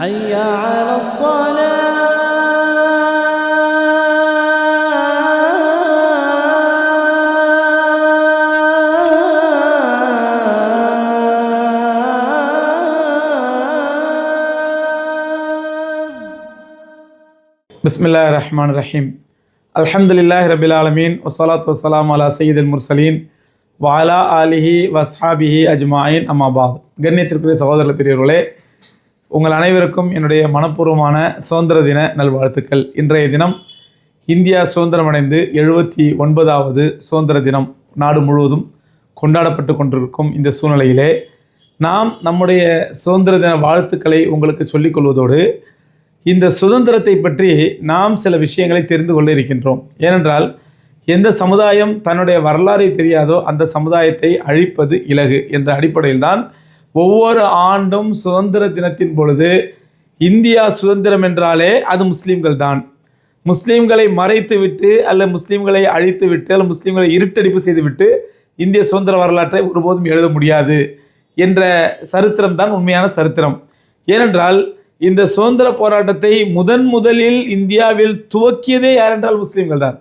حي على الصلاة بسم الله الرحمن الرحيم الحمد لله رب العالمين والصلاة والسلام على سيد المرسلين வாலா ஆலிஹி வஸ்ஹாபிஹி அஜ்மாயின் அம்மாபாத் கண்ணியத்திற்குரிய சகோதர பெரியவர்களே உங்கள் அனைவருக்கும் என்னுடைய மனப்பூர்வமான சுதந்திர தின நல்வாழ்த்துக்கள். இன்றைய தினம் இந்தியா சுதந்திரமடைந்து எழுபத்தி ஒன்பதாவது சுதந்திர தினம் நாடு முழுவதும் கொண்டாடப்பட்டு கொண்டிருக்கும் இந்த சூழ்நிலையிலே நாம் நம்முடைய சுதந்திர தின வாழ்த்துக்களை உங்களுக்கு சொல்லிக்கொள்வதோடு இந்த சுதந்திரத்தை பற்றி நாம் சில விஷயங்களை தெரிந்து கொள்ள இருக்கின்றோம். ஏனென்றால் எந்த சமுதாயம் தன்னுடைய வரலாறை தெரியாதோ அந்த சமுதாயத்தை அழிப்பது இலகு என்ற அடிப்படையில்தான் ஒவ்வொரு ஆண்டும் சுதந்திர தினத்தின் பொழுது இந்தியா சுதந்திரம் என்றாலே அது முஸ்லீம்கள் தான் முஸ்லீம்களை மறைத்து விட்டு அல்ல முஸ்லீம்களை அழித்து விட்டு அல்ல முஸ்லீம்களை இருட்டடிப்பு செய்துவிட்டு இந்திய சுதந்திர வரலாற்றை ஒருபோதும் எழுத முடியாது என்ற சரித்திரம் தான் உண்மையான சரித்திரம். ஏனென்றால் இந்த சுதந்திர போராட்டத்தை முதன் முதலில் இந்தியாவில் துவக்கியதே யார் என்றால் முஸ்லீம்கள் தான்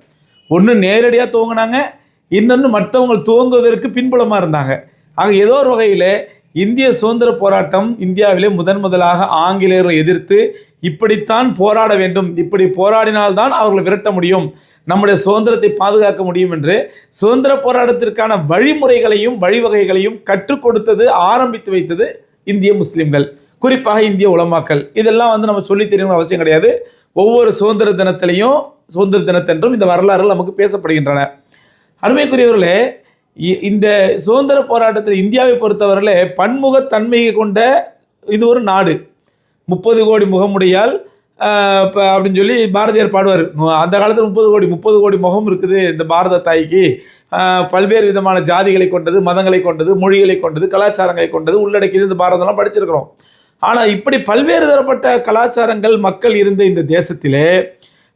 ஒன்று நேரடியாக துவங்கினாங்க இன்னொன்று மற்றவங்க துவங்குவதற்கு பின்புலமாக இருந்தாங்க. ஆக ஏதோ ஒரு வகையில் இந்திய சுதந்திர போராட்டம் இந்தியாவிலே முதன் முதலாக ஆங்கிலேயரை எதிர்த்து இப்படித்தான் போராட வேண்டும். இப்படி போராடினால்தான் அவர்களை விரட்ட முடியும். நம்முடைய சுதந்திரத்தை பாதுகாக்க முடியும் என்று சுதந்திர போராட்டத்திற்கான வழிமுறைகளையும் வழிவகைகளையும் கற்றுக் கொடுத்தது ஆரம்பித்து வைத்தது இந்திய முஸ்லிம்கள். குறிப்பாக இந்திய உலமாக்கல் இதெல்லாம் வந்து நம்ம சொல்லி தெரியணும் அவசியம் கிடையாது. ஒவ்வொரு சுதந்திர தினத்திலையும் சுதந்திர தினத்தன்றும் இந்த வரலாறுகள் நமக்கு பேசப்படுகின்றன. அருமைக்குரியவர்களே இந்த சுதந்திர போராட்டத்தில் இந்தியாவை பொறுத்தவரையில் பன்முகத்தன்மையை கொண்ட இது ஒரு நாடு. முப்பது கோடி முகமுடையால் இப்போ அப்படின்னு சொல்லி பாரதியார் பாடுவார். அந்த காலத்தில் முப்பது கோடி முப்பது கோடி முகம் இருக்குது இந்த பாரத தாய்க்கு. பல்வேறு விதமான ஜாதிகளை கொண்டது மதங்களை கொண்டது மொழிகளை கொண்டது கலாச்சாரங்களை கொண்டது உள்ளடக்கியது இந்த பாரதம்லாம் படிச்சிருக்கிறோம். ஆனால் இப்படி பல்வேறு தரப்பட்ட கலாச்சாரங்கள் மக்கள் இருந்த இந்த தேசத்திலே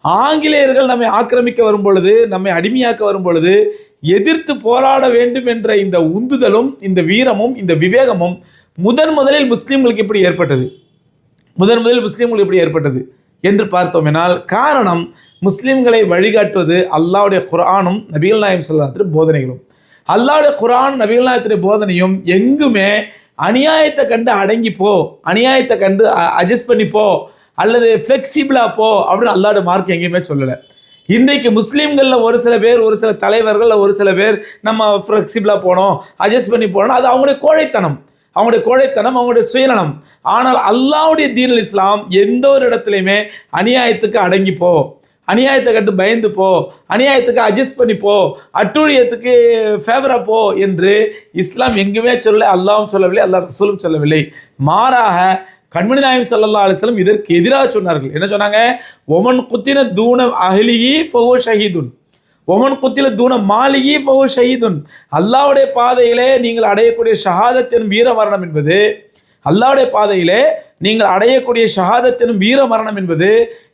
ஆங்கிலேயர்கள் நம்மை ஆக்கிரமிக்க வரும் பொழுது நம்மை அடிமையாக்க வரும் பொழுது எதிர்த்து போராட வேண்டும் என்ற இந்த உந்துதலும் இந்த வீரமும் இந்த விவேகமும் முதன் முதலில் முஸ்லீம்களுக்கு எப்படி ஏற்பட்டது? முதன் முதலில் முஸ்லீம்களுக்கு எப்படி ஏற்பட்டது என்று பார்த்தோமெனால் காரணம் முஸ்லீம்களை வழிகாட்டுவது அல்லாவுடைய குரானும் நபிகள் நாயம் செல்லாத்திரி போதனைகளும். அல்லாவுடைய குரான் நபிகள் நாயத்திரி போதனையும் எங்குமே அநியாயத்தை கண்டு அடங்கி போ அநியாயத்தை கண்டு அட்ஜஸ்ட் பண்ணி போ அல்லது ஃப்ளெக்சிபிளாக போ அப்படின்னு அல்லாடு மார்க் எங்கேயுமே சொல்லலை. இன்றைக்கு முஸ்லீம்களில் ஒரு சில பேர் ஒரு சில தலைவர்களில் ஒரு சில பேர் நம்ம ஃப்ளெக்சிபிளாக போனோம் அட்ஜஸ்ட் பண்ணி போனோம் அது அவங்களுடைய கோழைத்தனம். அவங்களுடைய கோழைத்தனம் அவங்களுடைய சுயநலம். ஆனால் அல்லாவுடைய தீனல் இஸ்லாம் எந்த ஒரு இடத்துலையுமே அநியாயத்துக்கு அடங்கி போ. அநியாயத்தை கட்டு பயந்து போ. அநியாயத்துக்கு அட்ஜஸ்ட் பண்ணி போ. அட்டூழியத்துக்கு ஃபேவராக போ என்று இஸ்லாம் எங்குமே சொல்ல அல்லாவும் சொல்லவில்லை அல்லா ரசூலும் சொல்லவில்லை. மாறாக கண்மணி நாயம் சல்லா அலிஸ்லம் இதற்கு எதிராக சொன்னார்கள். என்ன சொன்னாங்க? ஒமன் குத்தின தூண அஹ்லிஹி ஃபஹோ ஷஹீதுன். ஒமன் குத்தில தூண மாலிகி ஃபஹு ஷஹீதுன். அல்லாவுடைய பாதையிலே நீங்கள் அடையக்கூடிய ஷஹாதத்தின் வீர மரணம் என்பது. அல்லாவுடைய பாதையிலே நீங்கள் அடையக்கூடிய ஷஹாதத்தினும் வீர மரணம் என்பது.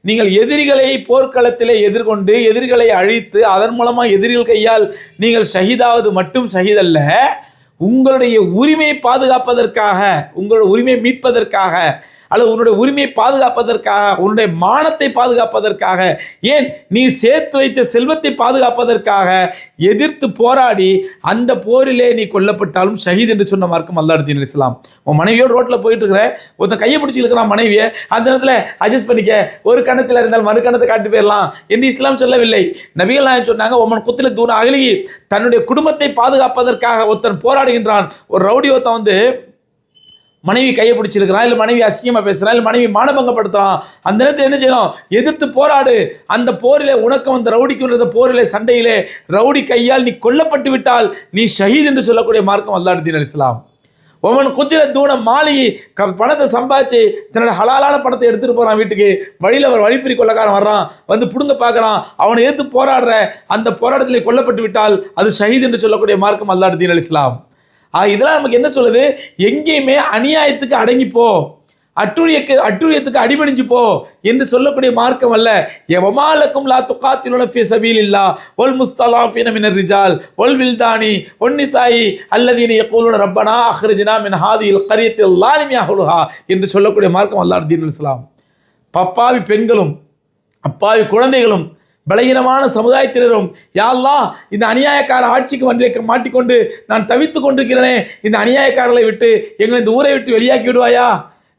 நீங்கள் எதிரிகளை போர்க்களத்திலே எதிர்கொண்டு எதிரிகளை அழித்து அதன் மூலமாக எதிரிகள் கையால் நீங்கள் ஷஹீதாவது மட்டும் ஷஹீதல்ல. உங்களுடைய உரிமையை பாதுகாப்பதற்காக உங்களுடைய உரிமையை மீட்பதற்காக அல்லது உன்னுடைய உரிமையை பாதுகாப்பதற்காக உன்னுடைய மானத்தை பாதுகாப்பதற்காக ஏன் நீ சேர்த்து வைத்த செல்வத்தை பாதுகாப்பதற்காக எதிர்த்து போராடி அந்த போரிலே நீ கொல்லப்பட்டாலும் ஷஹீத் என்று சொன்ன மார்க்கம் அல்லாஹ் இஸ்லாம் உன் மனைவியோடு ரோட்டில் போயிட்டு இருக்கிற ஒருத்தன் கையை பிடிச்சி இருக்கிறான் மனைவியை அந்த நேரத்தில் அட்ஜஸ்ட் பண்ணிக்க ஒரு கணத்தில் இருந்தால் மறு கணத்தை காட்டி போயிடலாம் என்று இஸ்லாம் சொல்லவில்லை. நபிகள் நாயன் சொன்னாங்க உமன் குத்தில் தூண அகலி தன்னுடைய குடும்பத்தை பாதுகாப்பதற்காக ஒருத்தன் போராடுகின்றான். ஒரு ரவுடி ஒருத்தன் வந்து மனைவி கையை பிடிச்சிருக்கிறான் இல்லை மனைவி அசிங்கமாக பேசுகிறான் இல்லை மனைவி மானபங்கப்படுத்துகிறான் அந்த நேரத்தில் என்ன செய்யணும்? எதிர்த்து போராடு. அந்த போரிலே உனக்கும் அந்த ரவுடிக்கு போரில் போரிலே சண்டையிலே ரவுடி கையால் நீ கொல்லப்பட்டு விட்டால் நீ ஷஹீத் என்று சொல்லக்கூடிய மார்க்கம் அல்லாஹ் தீன் இஸ்லாம். ஒவன் குத்திர தூண மாளிகை க பணத்தை சம்பாதிச்சு தன்னோட ஹலாலான பணத்தை எடுத்துகிட்டு போகிறான் வீட்டுக்கு. வழியில் அவர் வழிப்பறி கொள்ளக்காரன் வர்றான். வந்து பிடுங்க பார்க்குறான் அவனை எதிர்த்து போராடுற அந்த போராட்டத்தில் கொல்லப்பட்டு விட்டால் அது ஷஹீத் என்று சொல்லக்கூடிய மார்க்கம் அல்லாஹ் தீன் இஸ்லாம். இதெல்லாம் நமக்கு என்ன சொல்லுது? எங்கேயுமே அநியாயத்துக்கு அடங்கிப்போ. அட்டுழியக்கு அட்டுழியத்துக்கு அடிபணிஞ்சு போ என்று சொல்லக்கூடிய மார்க்கம் அல்ல. எவமாலக்கும் லா துக்காத்திலுன ஃபி சபீலில்லா. ஒல் முஸ்தலாஃபின மினர் ரிஜால். ஒல் வில்தானி ஒன்னிசாயி அல்லது அல்லதீன யக்கூலுன ரப்பனா அஹ்ரஜினா மின் ஹாதியில் கரியத்தில் லாலிமியா ஹுலுஹா என்று சொல்லக்கூடிய மார்க்கம் அல்லாஹ் தீன் இஸ்லாம். பப்பாவி பெண்களும் அப்பாவி குழந்தைகளும் பலகீனமான சமுதாயத்தினரும் யாழ்லா இந்த அநியாயக்கார ஆட்சிக்கு வந்திருக்க மாட்டிக்கொண்டு நான் தவித்து கொண்டிருக்கிறேனே இந்த அநியாயக்காரர்களை விட்டு எங்களை இந்த ஊரை விட்டு வெளியாக்கி விடுவாயா?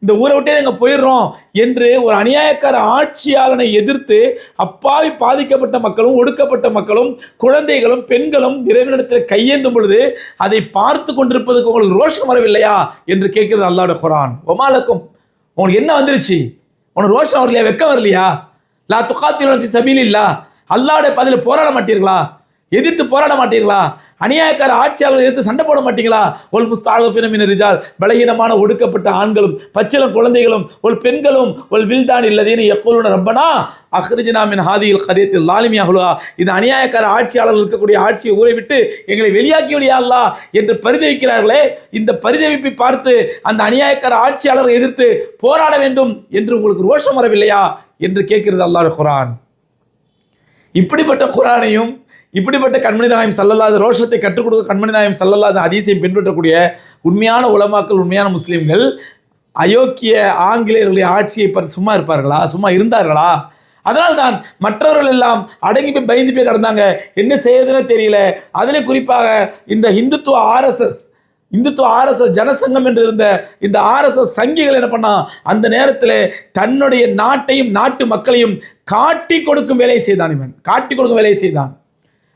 இந்த ஊரை விட்டே நாங்கள் போயிடுறோம் என்று ஒரு அநியாயக்கார ஆட்சியாளனை எதிர்த்து அப்பாவி பாதிக்கப்பட்ட மக்களும் ஒடுக்கப்பட்ட மக்களும் குழந்தைகளும் பெண்களும் இறைவனிடத்தில் கையேந்தும் பொழுது அதை பார்த்து கொண்டிருப்பதுக்கு உங்களுக்கு ரோஷம் வரவில்லையா என்று கேட்கிறது அல்லாட குரான். ஒமாலக்கும் உங்களுக்கு என்ன வந்துருச்சு? உனக்கு ரோஷம் வரலையா? வெக்கம் வரலையா? லா துக்காத்திலும் சபீல் இல்லா அல்லாவுடைய பதில் போராட மாட்டீர்களா? எதிர்த்து போராட மாட்டீர்களா? அநியாயக்கார ஆட்சியாளர்கள் எதிர்த்து சண்டை போட மாட்டீங்களா? ஒல் முஸ்தாகஃபினமின் ரிஜால் பலகீனமான ஒடுக்கப்பட்ட ஆண்களும் பச்சிலம் குழந்தைகளும் ஒரு பெண்களும் ஒரு வில்தான் இல்லதேன்னு எப்பொழுது ரப்பனா அஹ்ரிஜினாமின் ஹாதியில் கரியத்தில் லாலிமியாகுலா. இந்த அநியாயக்கார ஆட்சியாளர்கள் இருக்கக்கூடிய ஆட்சியை ஊரை விட்டு எங்களை வெளியாக்கி விடியா என்று பரிதவிக்கிறார்களே இந்த பரிதவிப்பை பார்த்து அந்த அநியாயக்கார ஆட்சியாளரை எதிர்த்து போராட வேண்டும் என்று உங்களுக்கு ரோஷம் வரவில்லையா? என்று கேட்கிறது அல்லாஹ் குரான். இப்படிப்பட்ட குரானையும் இப்படிப்பட்ட கண்மணி நாயம் சல்லல்லாத ரோஷத்தை கற்றுக் கொடுக்க கண்மணி நாயம் சல்லல்லாத அதிசயம் பின்பற்றக்கூடிய உண்மையான உலமாக்கள் உண்மையான முஸ்லீம்கள் அயோக்கிய ஆங்கிலேயர்களுடைய ஆட்சியை பார்த்து சும்மா இருப்பார்களா? சும்மா இருந்தார்களா? அதனால் தான் மற்றவர்கள் எல்லாம் அடங்கி போய் பயந்து போய் கிடந்தாங்க. என்ன செய்யறதுன்னு தெரியல. அதில் குறிப்பாக இந்த இந்துத்துவ ஆர்எஸ்எஸ் இந்துத்துவ ஆர்எஸ்எஸ் ஜனசங்கம் என்று இருந்த இந்த ஆர்எஸ்எஸ் சங்கிகள் என்ன பண்ணா அந்த நேரத்தில் தன்னுடைய நாட்டையும் நாட்டு மக்களையும் காட்டி கொடுக்கும் வேலையை செய்தான் இவன். காட்டி கொடுக்கும் வேலையை செய்தான்.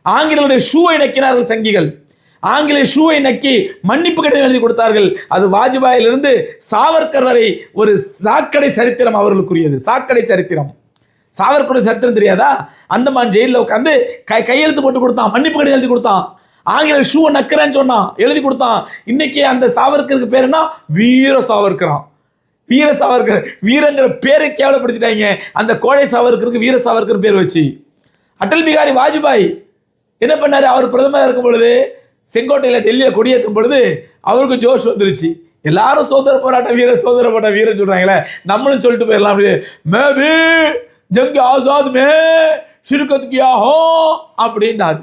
ஆங்கிலருடைய ஷூவை நக்கினார்கள் சங்கிகள். ஆங்கிலேய ஷூவை நக்கி மன்னிப்பு கடிதம் எழுதி கொடுத்தார்கள். அது வாஜ்பாயிலிருந்து சாவர்கர் வரை ஒரு சாக்கடை சரித்திரம் அவர்களுக்குரியது. சாக்கடை சரித்திரம். சாவர்கருடைய சரித்திரம் தெரியாதா? அந்தமான் ஜெயிலில் உட்காந்து கை கையெழுத்து போட்டு கொடுத்தான். மன்னிப்பு கடிதம் எழுதி கொடுத்தான். ஆங்கில ஷூவை நக்கிறேன்னு சொன்னான். எழுதி கொடுத்தான். இன்னைக்கு அந்த சாவர்கருக்கு பேர் என்ன? வீர சாவர்கரான் வீர சாவர்கர். வீரங்கிற பேரை கேவலப்படுத்திட்டாங்க. அந்த கோழை சாவர்கருக்கு வீர சாவர்கர் பேர் வச்சு. அடல் பிகாரி வாஜ்பாய் என்ன பண்ணார்? அவர் பிரதமராக இருக்கும் பொழுது செங்கோட்டையில் டெல்லியில் கொடியேற்றும் பொழுது அவருக்கு ஜோஷ் வந்துருச்சு. எல்லாரும் சுதந்திர போராட்ட வீரர் சுதந்திர போராட்ட வீரர் சொல்கிறாங்களே நம்மளும் சொல்லிட்டு போயிடலாம் அப்படியே மேபி ஜங்கி ஆசாத் மே சிறுக்கத்துக்கியாகோ கியா அப்படின்றாரு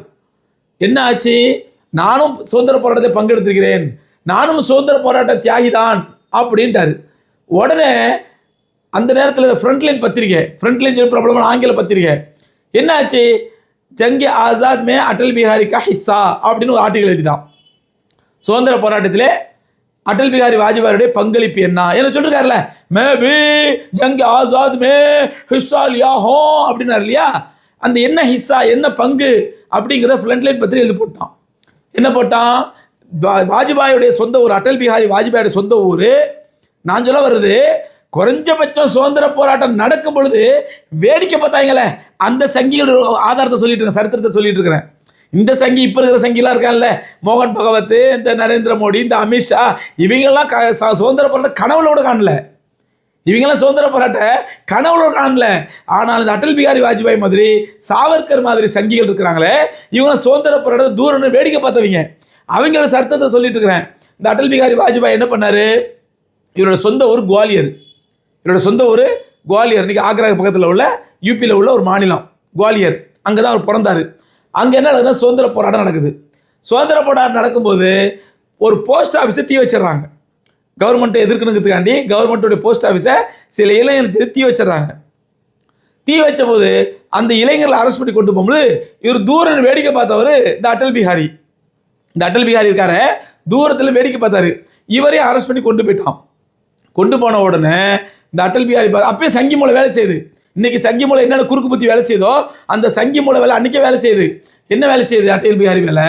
என்ன ஆச்சு? நானும் சுதந்திர போராட்டத்தில் பங்கெடுத்திருக்கிறேன். நானும் சுதந்திர போராட்ட தியாகிதான் அப்படின்ட்டாரு. உடனே அந்த நேரத்தில் ஃப்ரண்ட்லைன் பத்திரிக்கை ஃப்ரண்ட்லைன் சொல்லி பிரபலமான ஆங்கில பத்திரிக்கை என்ன ஆச்சு? ஜங்கி ஆசாத் மே அடல் பிஹாரி கா ஹிஸ்ஸா அப்படின்னு ஒரு ஆர்டிகல் எழுதிட்டான். சுதந்திர போராட்டத்திலே அடல் பிஹாரி வாஜ்பாயுடைய பங்களிப்பு என்ன? என்ன சொல்லிருக்காருல? மே பி ஆசாத் மே ஹிஸ்ஸா லியா ஹோ அப்படின்னாரு இல்லையா? அந்த என்ன ஹிஸ்ஸா என்ன பங்கு அப்படிங்கிறத ஃப்ரண்ட்லைன் பற்றி எழுதி போட்டான். என்ன போட்டான்? வா- வாஜ்பாயுடைய சொந்த ஊர் அடல் பிஹாரி வாஜ்பாயுடைய சொந்த ஊர் நான் சொல்ல வருது குறைஞ்சபட்சம் சுதந்திர போராட்டம் நடக்கும் பொழுது வேடிக்கை பார்த்தாங்களே அந்த சங்கிகளோட ஆதாரத்தை சொல்லிட்டு இருக்கேன் சரித்திரத்தை சொல்லிட்டு இருக்கிறேன். இந்த சங்கி இப்போ இருக்கிற சங்கிலாம் இருக்கான்ல மோகன் பகவத் இந்த நரேந்திர மோடி இந்த அமித்ஷா இவங்கெல்லாம் க ச- சுதந்திர போராட்டம் கனவுல கூட காணல. இவங்கெல்லாம் சுதந்திர போராட்ட கனவுல காணல. ஆனால் இந்த அடல் பிகாரி வாஜ்பாய் மாதிரி சாவர்கர் மாதிரி சங்கிகள் இருக்கிறாங்களே இவங்களாம் சுதந்திர போராட்டத்தை தூரம்னு வேடிக்கை பார்த்தவங்க. அவங்களோட சர்த்தத்தை சொல்லிட்டு இருக்கிறேன். இந்த அடல் பிகாரி வாஜ்பாய் என்ன பண்ணாரு? இவரோட சொந்த ஊர் குவாலியர். என்னோடய சொந்த ஊர் குவாலியர். இன்றைக்கி ஆக்ரா பக்கத்தில் உள்ள யூபியில் உள்ள ஒரு மாநிலம் குவாலியர். அங்கே தான் அவர் பிறந்தார். அங்கே என்ன நடக்குதுன்னா சுதந்திர போராட்டம் நடக்குது. சுதந்திர போராட்டம் நடக்கும்போது ஒரு போஸ்ட் ஆஃபீஸை தீ வச்சிடுறாங்க. கவர்மெண்ட்டை எதிர்க்கணுங்கிறதுக்காண்டி கவர்மெண்ட்டுடைய போஸ்ட் ஆஃபீஸை சில இளைஞர்கள் தீ வச்சிடுறாங்க. தீ வச்சபோது அந்த இளைஞர்களை அரெஸ்ட் பண்ணி கொண்டு போகும்போது இவர் தூரம் வேடிக்கை பார்த்தவர் இந்த அட்டல் பிஹாரி. இந்த அட்டல் பிஹாரி இருக்கார தூரத்தில் வேடிக்கை பார்த்தாரு. இவரையும் அரெஸ்ட் பண்ணி கொண்டு போயிட்டான். கொண்டு போன உடனே இந்த அட்டல் பிஹாரி பா- அப்பயே சங்கி மூளை வேலை செய்யுது. இன்னைக்கு சங்கி மூளை என்னென்ன குறுக்கு புத்தி வேலை செய்யுதோ அந்த சங்கி மூளை வேலை அன்றைக்கே வேலை செய்யுது. என்ன வேலை செய்யுது அட்டல் பிஹாரி வேலை?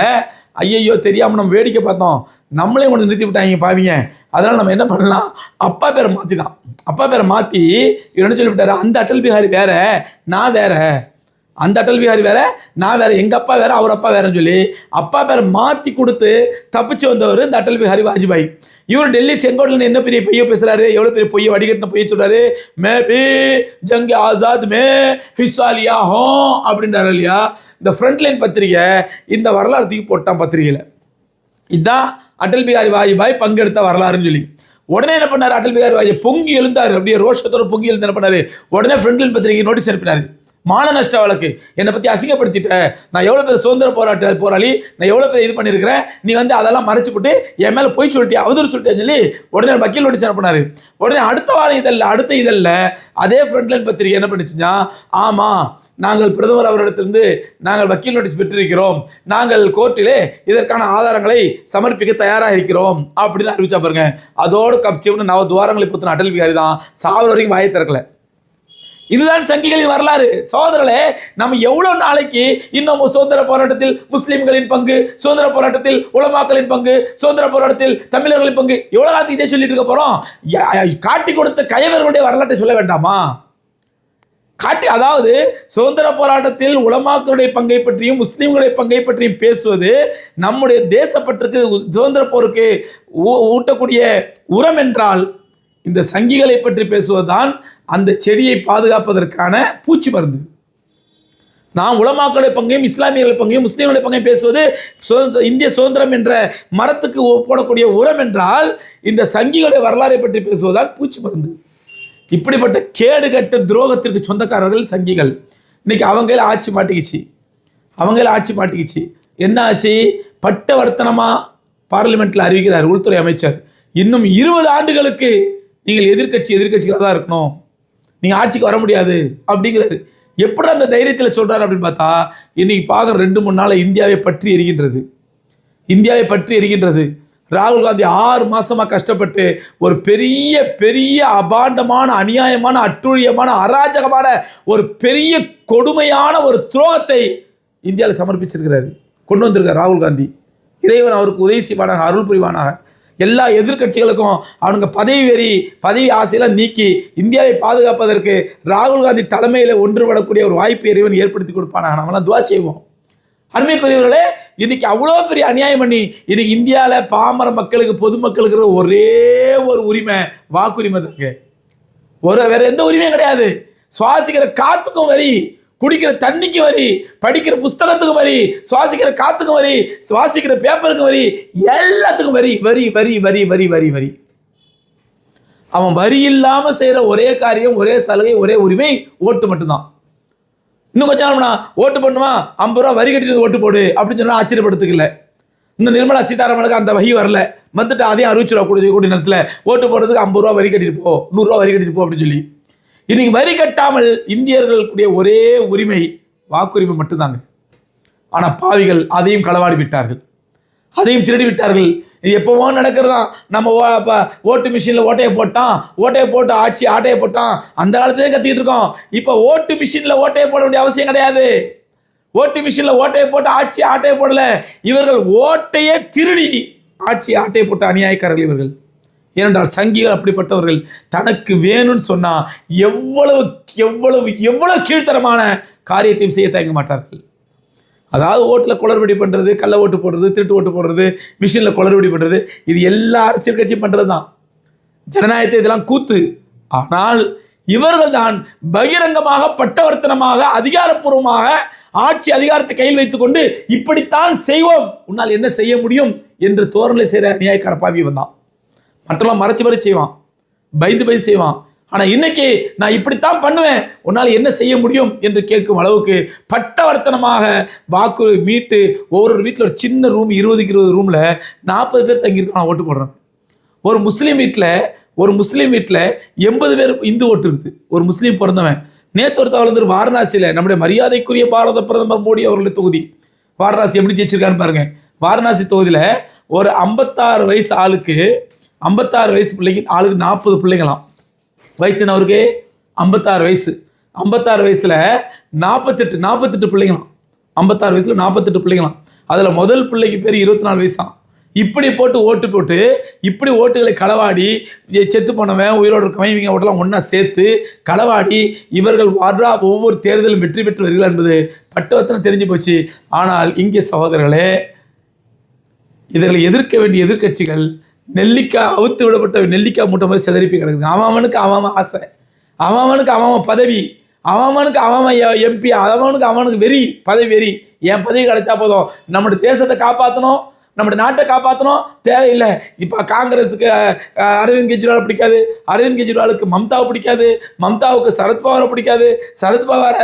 ஐயையோ தெரியாமல் நம்ம வேடிக்கை பார்த்தோம். நம்மளே கொண்டு நிறுத்தி விட்டாங்க பாவிங்க. அதனால் நம்ம என்ன பண்ணலாம்? அப்பா பேரை மாற்றிட்டான் அப்பா பேரை மாற்றி இவர் என்ன சொல்லிவிட்டாரு? அந்த அட்டல் பிஹாரி வேற நான் வேற. அந்த அடல் பிஹாரி வேற நான் வேற எங்கள் அப்பா வேற அவர் அப்பா வேறன்னு சொல்லி அப்பா பேரை மாற்றி கொடுத்து தப்பிச்சு வந்தவர் இந்த அடல் பிஹாரி வாஜ்பாய். இவர் டெல்லி செங்கோட்டில் என்ன பெரிய பொய்ய பேசுகிறாரு எவ்வளோ பெரிய பொய்ய வடிகட்டின பொய்ய சொல்கிறாரு மே பி ஜங் ஆசாத் மே ஹிஸ்ஸாலியா ஹோ அப்படின்றாரு இல்லையா? இந்த ஃப்ரண்ட்லைன் பத்திரிகை இந்த வரலாறு தூக்கி போட்டான் பத்திரிகையில். இதுதான் அடல் பிஹாரி வாஜ்பாய் பங்கெடுத்த வரலாறுன்னு சொல்லி. உடனே என்ன பண்ணார்? அடல் பிஹாரி வாஜ்பாய் பொங்கி எழுந்தார். அப்படியே ரோஷத்தோட பொங்கி எழுந்து என்ன பண்ணார்? உடனே ஃப்ரெண்ட்லைன் பத்திரிகை நோட்டீஸ் அனுப்பினார். மான நஷ்ட வழக்கு. என்னை பற்றி அசிங்கப்படுத்திட்ட. நான் எவ்வளோ பேர் சுதந்திர போராட்ட போராளி நான் எவ்வளோ பேர் இது பண்ணியிருக்கிறேன் நீ வந்து அதெல்லாம் மறைச்சு போட்டு என் மேலே போய் சொல்லிட்டியா? அவதூறு சொல்லிட்டேன்னு சொல்லி உடனே வக்கீல் நோட்டீஸ் அனுப்பினாரு. உடனே அடுத்த வாரம் இதழில் அடுத்த இதழில் அதே ஃப்ரண்ட்லைன் பத்திரிகை என்ன பண்ணிச்சுன்னா ஆமாம் நாங்கள் பிரதமர் அவரிடத்திலிருந்து நாங்கள் வக்கீல் நோட்டீஸ் பெற்றிருக்கிறோம். நாங்கள் கோர்ட்டிலே இதற்கான ஆதாரங்களை சமர்ப்பிக்க தயாராக இருக்கிறோம் அப்படின்னு அறிவிச்சா பாருங்க. அதோடு கப்சிவ்னு நவ துவாரங்களை பொறுத்த அடல் பிகாரி தான் சாவர வரைக்கும் வாயை திறக்கல. இதுதான் சங்கிகளின் வரலாறு. சகோதரர்களே நம்ம எவ்வளோ நாளைக்கு இன்னும் சுதந்திர போராட்டத்தில் முஸ்லீம்களின் பங்கு சுதந்திர போராட்டத்தில் உலமாக்களின் பங்கு சுதந்திர போராட்டத்தில் தமிழர்களின் பங்கு எவ்வளோ காலத்துக்கு இதே சொல்லிட்டு இருக்க போகிறோம் காட்டி கொடுத்த கயவர்களுடைய வரலாற்றை சொல்ல வேண்டாமா? காட்டி அதாவது சுதந்திர போராட்டத்தில் உலமாக்களுடைய பங்கை பற்றியும் முஸ்லீம்களுடைய பங்கை பற்றியும் பேசுவது நம்முடைய தேசப்பற்றுக்கு சுதந்திர போருக்கு ஊட்டக்கூடிய உரம் என்றால் இந்த சங்கிகளை பற்றி பேசுவதுதான் அந்த செடியை பாதுகாப்பதற்கான பூச்சி மருந்து. நாம் உலமாக்களுடைய பங்கையும் இஸ்லாமியர்கள் பங்கையும் முஸ்லீம்களுடைய பங்கையும் பேசுவது சுதந்திர இந்திய சுதந்திரம் என்ற மரத்துக்கு ஒ- போடக்கூடிய உரம் என்றால் இந்த சங்கிகளுடைய வரலாறை பற்றி பேசுவதுதான் பூச்சி மருந்து. இப்படிப்பட்ட கேடுகட்ட துரோகத்திற்கு சொந்தக்காரர்கள் சங்கிகள். இன்னைக்கு அவங்க ஆட்சி மாட்டிக்கிச்சு. அவங்க ஆட்சி மாட்டிக்கிச்சு. என்ன ஆச்சு? பட்டவர்த்தனமாக பார்லிமெண்ட்டில் அறிவிக்கிறார் உள்துறை அமைச்சர். இன்னும் இருபது ஆண்டுகளுக்கு நீங்கள் எதிர்க்கட்சி எதிர்க்கட்சிகளாக தான் இருக்கணும். நீங்கள் ஆட்சிக்கு வர முடியாது அப்படிங்கிறாரு. எப்படி அந்த தைரியத்தில் சொல்கிறார் அப்படின்னு பார்த்தா இன்னைக்கு பார்க்குற ரெண்டு மூணு நாள் இந்தியாவை பற்றி எரிகின்றது. இந்தியாவை பற்றி எரிகின்றது. ராகுல் காந்தி ஆறு மாசமா கஷ்டப்பட்டு ஒரு பெரிய பெரிய அபாண்டமான அநியாயமான அட்டுழியமான அராஜகமான ஒரு பெரிய கொடுமையான ஒரு துரோகத்தை இந்தியாவில் சமர்ப்பிச்சிருக்கிறாரு. கொண்டு வந்திருக்கார் ராகுல் காந்தி. இறைவன் அவருக்கு உதவி செய்வானாக அருள் புரிவானாக. எல்லா எதிர்க்கட்சிகளுக்கும் அவனுங்க பதவி வெறி பதவி ஆசையெல்லாம் நீக்கி இந்தியாவை பாதுகாப்பதற்கு ராகுல் காந்தி தலைமையில் ஒன்றுபடக்கூடிய ஒரு வாய்ப்பு இறைவன் ஏற்படுத்தி கொடுப்பானா? நம்மளாம் துவா செய்வோம். அருமைக்குரியவர்களே இன்னைக்கு அவ்வளோ பெரிய அநியாயம் பண்ணி இன்னைக்கு இந்தியாவில் பாமர மக்களுக்கு பொதுமக்களுக்கு ஒரே ஒரு உரிமை வாக்குரிமை இருக்கு. ஒரு வேற எந்த உரிமையும் கிடையாது. சுவாசிக்கிற காத்துக்கும் வரி குடிக்கிற தண்ணிக்கும் வரி படிக்கிற புஸ்தகத்துக்கும் வரி சுவாசிக்கிற காத்துக்கும் வரி சுவாசிக்கிற பேப்பருக்கும் வரி எல்லாத்துக்கும் வரி வரி வரி வரி வரி வரி வரி. அவன் வரி இல்லாமல் செய்கிற ஒரே காரியம் ஒரே சலுகை ஒரே உரிமை ஓட்டு மட்டும்தான். இன்னும் கொஞ்ச நாள்னா ஓட்டு பண்ணுமா? ஐம்பது ரூபா வரி கட்டிட்டு ஓட்டு போடு அப்படின்னு சொன்னால் ஆச்சரியப்படுத்துக்கல. இந்த நிர்மலா சீதாராமனுக்கு அந்த வகி வரல. வந்துட்டு அதையும் அறுபது ரூபா கூடிய கூடிய நேரத்தில். ஓட்டு போடுறதுக்கு ஐம்பது ரூபா வரி கட்டிட்டு போ நூறுரூவா வரி கட்டிட்டு போ அப்படின்னு சொல்லி. இன்னைக்கு வரி கட்டாமல் இந்தியர்களுக்குடைய ஒரே உரிமை வாக்குரிமை மட்டும்தாங்க. ஆனால் பாவிகள் அதையும் களவாடி விட்டார்கள். அதையும் திருடி விட்டார்கள். இது எப்போவோ நடக்கிறதா நம்ம ஓ- ஓட்டு மிஷினில் ஓட்டையை போட்டான் ஓட்டையை போட்டு ஆட்சி ஆட்டையை போட்டான். அந்த காலத்திலே கத்திக்கிட்டு இருக்கோம். இப்போ ஓட்டு மிஷினில் ஓட்டையை போட வேண்டிய அவசியம் கிடையாது. ஓட்டு மிஷினில் ஓட்டையை போட்டு ஆட்சி ஆட்டையை போடல. இவர்கள் ஓட்டையே திருடி ஆட்சி ஆட்டையை போட்ட அநியாயக்காரர்கள் இவர்கள். ஏனென்றால் சங்கிகள் அப்படிப்பட்டவர்கள் தனக்கு வேணும்னு சொன்னால் எவ்வளவு எவ்வளவு எவ்வளவு கீழ்த்தரமான காரியத்தையும் செய்ய தயங்க மாட்டார்கள். அதாவது ஓட்டில் குளறுபடி பண்ணுறது கள்ள ஓட்டு போடுறது திருட்டு ஓட்டு போடுறது மிஷினில் குளறுபடி பண்ணுறது இது எல்லா அரசியல் கட்சியும் பண்ணுறது தான் ஜனநாயகத்தை இதெல்லாம் கூத்து. ஆனால் இவர்கள் தான் பகிரங்கமாக பட்டவர்த்தனமாக அதிகாரப்பூர்வமாக ஆட்சி அதிகாரத்தை கையில் வைத்துக்கொண்டு இப்படித்தான் செய்வோம். உன்னால் என்ன செய்ய முடியும்? என்று தோரணை செய்கிற நியாயக்கார பாவி வந்தான் மற்றெல்லாம் மறைச்சு மறைச்சு செய்வான். பயந்து பயந்து செய்வான். ஆனால் இன்னைக்கு நான் இப்படித்தான் பண்ணுவேன். உன்னால் என்ன செய்ய முடியும் என்று கேட்கும் அளவுக்கு பட்டவர்த்தனமாக வாக்கு மீட்டு ஒவ்வொரு வீட்டில் ஒரு சின்ன ரூம் இருபதுக்கு இருபது ரூமில் நாற்பது பேர் தங்கியிருக்கான் ஓட்டு போடுறேன். ஒரு முஸ்லீம் வீட்டில் ஒரு முஸ்லீம் வீட்டில் எண்பது பேர் இந்து ஓட்டு இருக்குது. ஒரு முஸ்லீம் பிறந்தவன். நேற்று ஒருத்தவள் வந்து வாரணாசியில். நம்முடைய மரியாதைக்குரிய பாரத பிரதமர் மோடி அவர்களுடைய தொகுதி. வாரணாசி எப்படி ஜெயிச்சிருக்கான்னு பாருங்கள் வாரணாசி தொகுதியில் ஒரு ஐம்பத்தாறு வயசு ஆளுக்கு ஐம்பத்தாறு வயசு பிள்ளைக்கு ஆளுக்கு நாற்பது பிள்ளைங்களாம். வயசு என்ன அவருக்கு? ஐம்பத்தாறு வயசு. ஐம்பத்தாறு வயசில் நாற்பத்தெட்டு நாற்பத்தெட்டு பிள்ளைங்களாம். ஐம்பத்தாறு வயசில் நாற்பத்தெட்டு பிள்ளைங்களாம். அதில் முதல் பிள்ளைக்கு பேர் இருபத்தி நாலு வயசாம். இப்படி போட்டு ஓட்டு போட்டு இப்படி ஓட்டுகளை களவாடி செத்து போனவன் உயிரோடு இருக்கவன் இவங்க ஓட்டெல்லாம் ஒன்றா சேர்த்து களவாடி இவர்கள் வார்டா ஒவ்வொரு தேர்தலும் வெற்றி பெற்று வருகிறார் என்பது பட்டவர்த்தனம் தெரிஞ்சு போச்சு. ஆனால் இங்கே சகோதரர்களே இவர்களை எதிர்க்க வேண்டிய எதிர்க்கட்சிகள் நெல்லிக்காய் அவுத்து விடப்பட்ட நெல்லிக்காய் மூட்டை மாதிரி செதறிப்பி கிடக்குது. அவன் அவனுக்கு அவன் ஆசை. அவன் அவனுக்கு அவன் பதவி. அவன் அவனுக்கு அவன் அவன் எம்பி அவனுக்கு அவனுக்கு வெறி பதவி வெறி. என் பதவி கிடைச்சா போதும். நம்முடைய தேசத்தை காப்பாற்றணும் நம்முடைய நாட்டை காப்பாற்றணும் தேவையில்லை. இப்போ காங்கிரஸுக்கு அரவிந்த் கெஜ்ரிவால் பிடிக்காது. அரவிந்த் கெஜ்ரிவாலுக்கு மம்தாவை பிடிக்காது. மம்தாவுக்கு சரத்பவாரை பிடிக்காது. சரத்பவாரை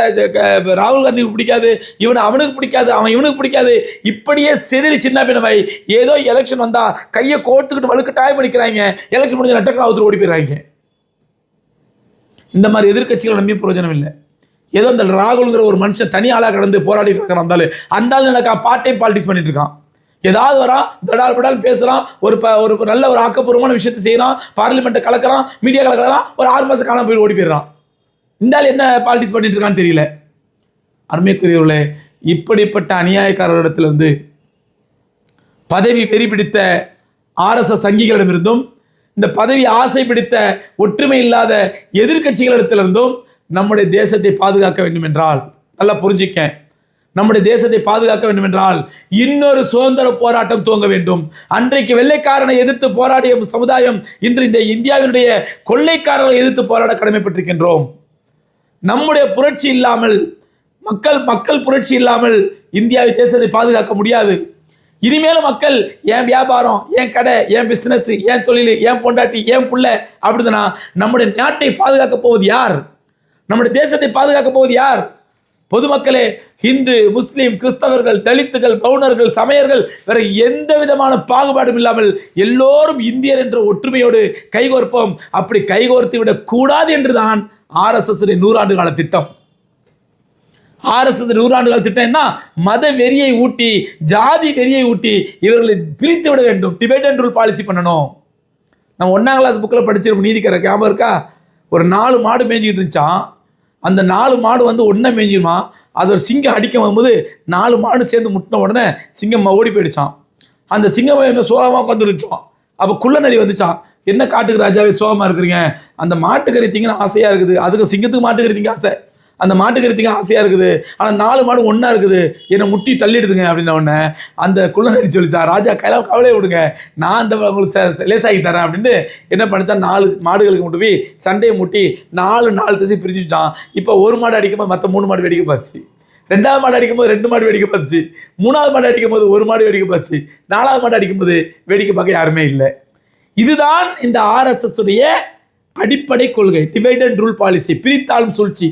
ராகுல் காந்திக்கு பிடிக்காது. இவனை அவனுக்கு பிடிக்காது. அவன் இவனுக்கு பிடிக்காது. இப்படியே செதிரி சின்ன பின்னவை ஏதோ எலெக்ஷன் வந்தால் கையை கோட்டுக்கிட்டு டாய் பண்ணிக்கிறாங்க. எலெக்ஷன் முடிஞ்ச நட்டக்கா ஒருத்தர் ஓடி போயிடுறாங்க. இந்த மாதிரி எதிர்க்கட்சிகளை நம்பி பிரயோஜனம் இல்லை. ஏதோ இந்த ராகுல்ங்கிற ஒரு மனுஷன் தனி ஆளாக கடந்து போராடி இருக்கிறான் இருந்தாலும் அந்த ஆள் எனக்கா பார்ட் டைம் பாலிடிக்ஸ் பண்ணிட்டு இருக்கான். ஏதாவது வரான் தடால் படால் பேசுகிறான் ஒரு ப ஒரு நல்ல ஒரு ஆக்கப்பூர்வமான விஷயத்தை செய்கிறான் பார்லிமெண்ட்டை கலக்கிறான் மீடியா கலக்கிறான் ஒரு ஆறு மாதம் காலம் போய் ஓடி போயிடுறான். இந்த ஆள் என்ன பாலிடிக்ஸ் பண்ணிட்டு இருக்கான்னு தெரியல. அருமைக்குரியவர்களே இப்படிப்பட்ட அநியாயக்காரரிடத்திலிருந்து பதவி வெறி பிடித்த ஆர்எஸ்எஸ் சங்கிகளிடமிருந்தும் இந்த பதவி ஆசை பிடித்த ஒற்றுமை இல்லாத எதிர்கட்சிகளிடத்திலிருந்தும் நம்முடைய தேசத்தை பாதுகாக்க வேண்டும் என்றால் நல்லா புரிஞ்சிக்கேன் நம்முடைய தேசத்தை பாதுகாக்க வேண்டும் என்றால் இன்னொரு சுதந்திர போராட்டம் துவங்க வேண்டும். அன்றைக்கு வெள்ளைக்காரனை எதிர்த்து போராடிய சமுதாயம் இன்று இந்த இந்தியாவினுடைய கொள்ளைக்காரர்களை எதிர்த்து போராட கடமைப்பட்டிருக்கின்றோம். நம்முடைய புரட்சி இல்லாமல் மக்கள் மக்கள் புரட்சி இல்லாமல் இந்தியாவை தேசத்தை பாதுகாக்க முடியாது. இனிமேலும் மக்கள் என் வியாபாரம் என் கடை என் பிஸ்னஸ் என் தொழில் என் பொண்டாட்டி என் புள்ள? அப்படின்னா நம்முடைய நாட்டை பாதுகாக்க போவது யார்? நம்முடைய தேசத்தை பாதுகாக்க போவது யார்? பொதுமக்களே ஹிந்து முஸ்லீம் கிறிஸ்தவர்கள் தலித்துகள் பவுனர்கள் சமயர்கள் வேற எந்த விதமான பாகுபாடும் இல்லாமல் எல்லோரும் இந்தியர் என்ற ஒற்றுமையோடு கைகோர்ப்போம். அப்படி கைகோர்த்து விடக்கூடாது என்றுதான் ஆர்எஸ்எஸ் நூறாண்டு கால திட்டம். ஆர்எஸ்எஸ் நூறாண்டு கால திட்டம் என்ன? மத வெறியை ஊட்டி ஜாதி வெறியை ஊட்டி இவர்களை பிரித்து விட வேண்டும். டிபேட் அண்ட் ரூல் பாலிசி பண்ணணும். நம்ம ஒன்றாம் கிளாஸ் புக்கில் படிச்சிருப்போம் நீதிக்கிற ஞாபகம் இருக்கா? ஒரு நாலு மாடு மேய்ஞ்சிக்கிட்டு இருந்துச்சான் அந்த நாலு மாடு வந்து ஒன்றா மேய்ஞ்சிருமா அது ஒரு சிங்கம் அடிக்க வரும்போது நாலு மாடு சேர்ந்து முட்டின உடனே சிங்கம் ஓடி போயிடுச்சான் அந்த சிங்கம் என்ன சோகமாக உட்காந்துருச்சோம் அப்போ குள்ள நரி வந்துச்சான் என்ன காட்டுக்கு ராஜாவே சோகமாக இருக்கிறீங்க? அந்த மாட்டுக்கறி திங்கன்னு ஆசையாக இருக்குது. அதுக்கு சிங்கத்துக்கு மாட்டுக்கறி திங்க ஆசை. அந்த மாட்டுக்கறி ஆசையாக இருக்குது. ஆனால் நாலு மாடு ஒன்றா இருக்குது. என்னை முட்டி தள்ளிடுதுங்க அப்படின்ன உடனே அந்த குள்ளநடி சொல்லிச்சா ராஜா கையில கவலையை விடுங்க. நான் அந்த உங்களுக்கு ச- லேசாகி தரேன் அப்படின்ட்டு என்ன பண்ணிச்சா நாலு மாடுகளுக்கு மட்டும் போய் சண்டையை முட்டி நாலு நாலு திசை பிரிச்சு விட்டான். இப்போ ஒரு மாடு அடிக்கும்போது மற்ற மூணு மாடு வெடிக்க பார்த்துச்சு ரெண்டாவது மாடு அடிக்கும்போது ரெண்டு மாடு வேடிக்கை பார்த்துச்சு மூணாவது மாடு அடிக்கும்போது ஒரு மாடு வேடிக்கை பார்த்துச்சு நாலாவது மாடு அடிக்கும்போது வேடிக்கை பார்க்க யாருமே இல்லை. இதுதான் இந்த ஆர்எஸ்எஸ் உடைய அடிப்படை கொள்கை டிவைட் அண்ட் ரூல் பாலிசி பிரித்தாளும் சூழ்ச்சி.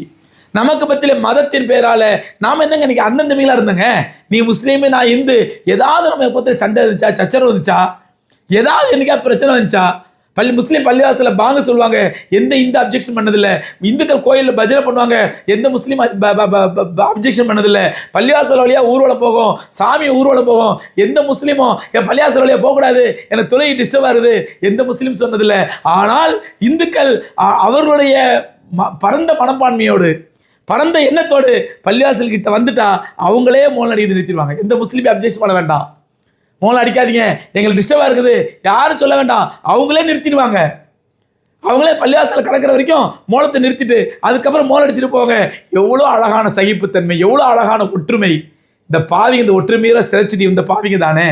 நமக்கு பத்தில மதத்தின் பேரால நாம என்னங்க இன்னைக்கு அண்ணன் தம்பிகளா இருந்தங்க? நீ முஸ்லீமு நான் இந்து. ஏதாவது நம்ம பத்தில சண்டை இருந்துச்சா சச்சரவு இருந்துச்சா ஏதாவது என்னைக்கா பிரச்சனை வந்துச்சா? பள்ளி முஸ்லீம் பள்ளிவாசலில் பாங்க சொல்லுவாங்க எந்த இந்து அப்ஜெக்ஷன் பண்ணதில்லை? இந்துக்கள் கோயிலில் பஜனை பண்ணுவாங்க எந்த முஸ்லீம் அப்ஜெக்ஷன் பண்ணதில்லை. பள்ளிவாசல் வழியாக ஊர்வலம் போகும் சாமி ஊர்வலம் போகும். எந்த முஸ்லீமும் என் பள்ளிவாசல் வழியாக போகக்கூடாது எனக்கு தொலை டிஸ்டர்ப் ஆகுது. எந்த முஸ்லீம் சொன்னதில்லை. ஆனால் இந்துக்கள் அவர்களுடைய ம- பரந்த மனப்பான்மையோடு பரந்த எண்ணத்தோடு பள்ளிவாசல் கிட்ட வந்துட்டா அவங்களே மோல் அடிக்கிறது நிறுத்திடுவாங்க. எந்த முஸ்லீமே அப்ஜெக்ஷன் பண்ண வேண்டாம். மோளம் அடிக்காதீங்க. எங்களுக்கு டிஸ்டர்பாக இருக்குது. யாரும் சொல்ல வேண்டாம். அவங்களே நிறுத்திடுவாங்க. அவங்களே பள்ளிவாசலில் கடக்கிற வரைக்கும் மோளத்தை நிறுத்திட்டு அதுக்கப்புறம் மோளம் அடிச்சுட்டு போங்க. எவ்வளோ அழகான சகிப்புத்தன்மை எவ்வளோ அழகான ஒற்றுமை. இந்த பாவிங்க இந்த ஒற்றுமையில சிதைச்சது இந்த பாவிங்க தானே.